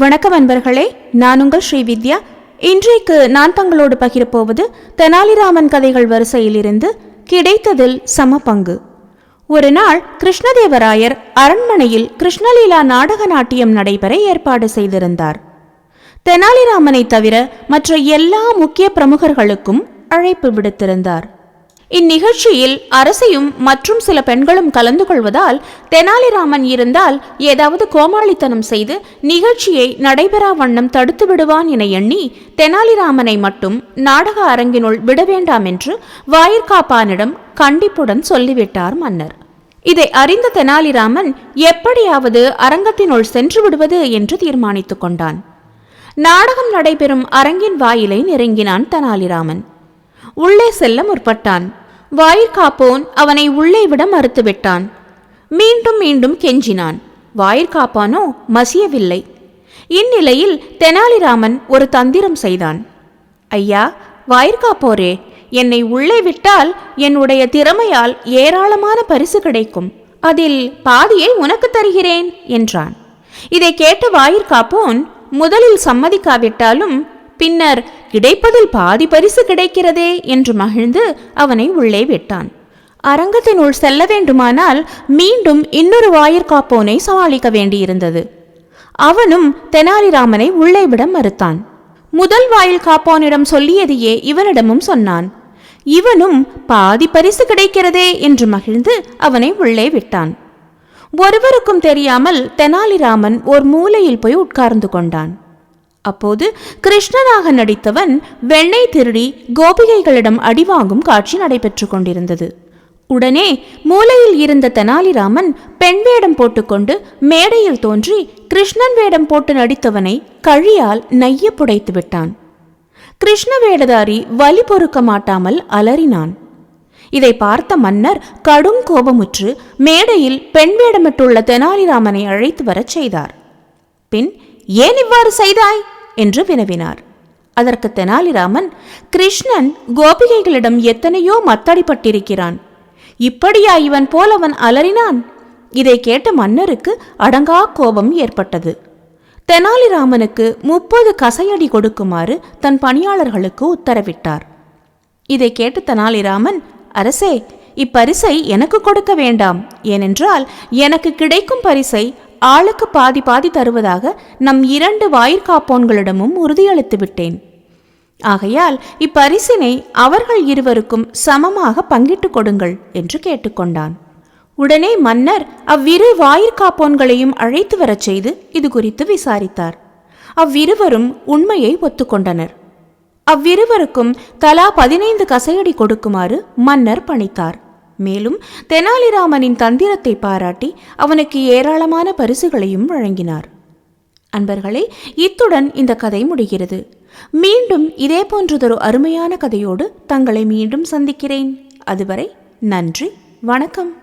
வணக்கம் அன்பர்களே நான் உங்கள் ஸ்ரீவித்யா இன்றைக்கு நான் தங்களோடு பகிரப்போவது தெனாலிராமன் கதைகள் வரிசையிலிருந்து கிடைத்ததில் சம பங்கு. ஒரு நாள் கிருஷ்ணதேவராயர் அரண்மனையில் கிருஷ்ணலீலா நாடக நாட்டியம் நடைபெற ஏற்பாடு செய்திருந்தார். தெனாலிராமனை தவிர மற்ற எல்லா முக்கிய பிரமுகர்களுக்கும் அழைப்பு விடுத்திருந்தார். இந்நிகழ்ச்சியில் அரசையும் மற்றும் சில பெண்களும் கலந்து கொள்வதால் தெனாலிராமன் இருந்தால் ஏதாவது கோமாளித்தனம் செய்து நிகழ்ச்சியை நடைபெறா வண்ணம் தடுத்து விடுவான் என எண்ணி தெனாலிராமனை மட்டும் நாடக அரங்கினுள் விட வேண்டாம் என்று வாயிற்காப்பானிடம் கண்டிப்புடன் சொல்லிவிட்டார் மன்னர். இதை அறிந்த தெனாலிராமன் எப்படியாவது அரங்கத்தினுள் சென்று விடுவது என்று தீர்மானித்துக் கொண்டான். நாடகம் நடைபெறும் அரங்கின் வாயிலை நெருங்கினான் தெனாலிராமன். உள்ளே செல்ல முற்பட்டான். வாயிற்காப்போன் அவனை உள்ளே விட மறுத்துவிட்டான். மீண்டும் மீண்டும் கெஞ்சினான். வாயிற்காப்பானோ மசியவில்லை. இந்நிலையில் தெனாலிராமன் ஒரு தந்திரம் செய்தான். ஐயா வாயிற்காப்போரே என்னை உள்ளே விட்டால் என்னுடைய திறமையால் ஏராளமான பரிசு கிடைக்கும். அதில் பாதியை உனக்கு தருகிறேன் என்றான். இதை கேட்ட வாயிற்காப்போன் முதலில் சம்மதிக்காவிட்டாலும் பின்னர் கிடைப்பதில் பாதி பரிசு கிடைக்கிறதே என்று மகிழ்ந்து அவனை உள்ளே விட்டான். அரங்கத்தினுள் செல்ல வேண்டுமானால் மீண்டும் இன்னொரு வாயிற்காப்போனை சமாளிக்க வேண்டியிருந்தது. அவனும் தெனாலிராமனை உள்ளே விட மறுத்தான். முதல் வாயில் காப்போனிடம் சொல்லியதையே இவனிடமும் சொன்னான். இவனும் பாதி பரிசு கிடைக்கிறதே என்று மகிழ்ந்து அவனை உள்ளே விட்டான். ஒருவருக்கும் தெரியாமல் தெனாலிராமன் ஓர் மூலையில் போய் உட்கார்ந்து கொண்டான். அப்போது கிருஷ்ணனாக நடித்தவன் வெண்ணெய் திருடி கோபிகைகளிடம் அடிவாங்கும் காட்சி நடைபெற்று கொண்டிருந்தது. உடனே மூலையில் இருந்த தெனாலிராமன் பெண் வேடம் போட்டுக்கொண்டு மேடையில் தோன்றி கிருஷ்ணன் வேடம் போட்டு நடித்தவனை கழியால் நைய புடைத்து விட்டான். கிருஷ்ண வேடதாரி வலி பொறுக்க மாட்டாமல் அலறினான். இதை பார்த்த மன்னர் கடும் கோபமுற்று மேடையில் பெண் வேடமிட்டுள்ள தெனாலிராமனை அழைத்து வரச் செய்தார். பின் ஏன் இவ்வாறு செய்தாய்? என்று வினவினார். அதற்கு தெனாலிராமன் கிருஷ்ணன் கோபிகைகளிடம் எத்தனையோ மத்தடிப்பட்டிருக்கிறான். இப்படியா இவன் போல் அவன் அலறினான்? இதை கேட்ட மன்னருக்கு அடங்கா கோபம் ஏற்பட்டது. தெனாலிராமனுக்கு முப்பது கசையடி கொடுக்குமாறு தன் பணியாளர்களுக்கு உத்தரவிட்டார். இதை கேட்டு தெனாலிராமன் அரசே இப்பரிசை எனக்கு கொடுக்க வேண்டாம். ஏனென்றால் எனக்கு கிடைக்கும் பரிசை ஆளுக்கு பாதி பாதி தருவதாக நம் இரண்டு வாயிற்காப்போன்களிடமும் உறுதியளித்து விட்டேன். ஆகையால் இப்பரிசினை அவர்கள் இருவருக்கும் சமமாக பங்கிட்டுக் கொடுங்கள் என்று கேட்டுக்கொண்டான். உடனே மன்னர் அவ்விரு வாயிற்காப்போன்களையும் அழைத்து வரச் செய்து இது குறித்து விசாரித்தார். அவ்விருவரும் உண்மையை ஒத்துக்கொண்டனர். அவ்விருவருக்கும் தலா பதினைந்து கசையடி கொடுக்குமாறு மன்னர் பணித்தார். மேலும் தெனாலிராமனின் தந்திரத்தை பாராட்டி அவனுக்கு ஏராளமான பரிசுகளையும் வழங்கினார். அன்பர்களே இத்துடன் இந்த கதை முடிகிறது. மீண்டும் இதே போன்றதொரு அருமையான கதையோடு தங்களை மீண்டும் சந்திக்கிறேன். அதுவரை நன்றி வணக்கம்.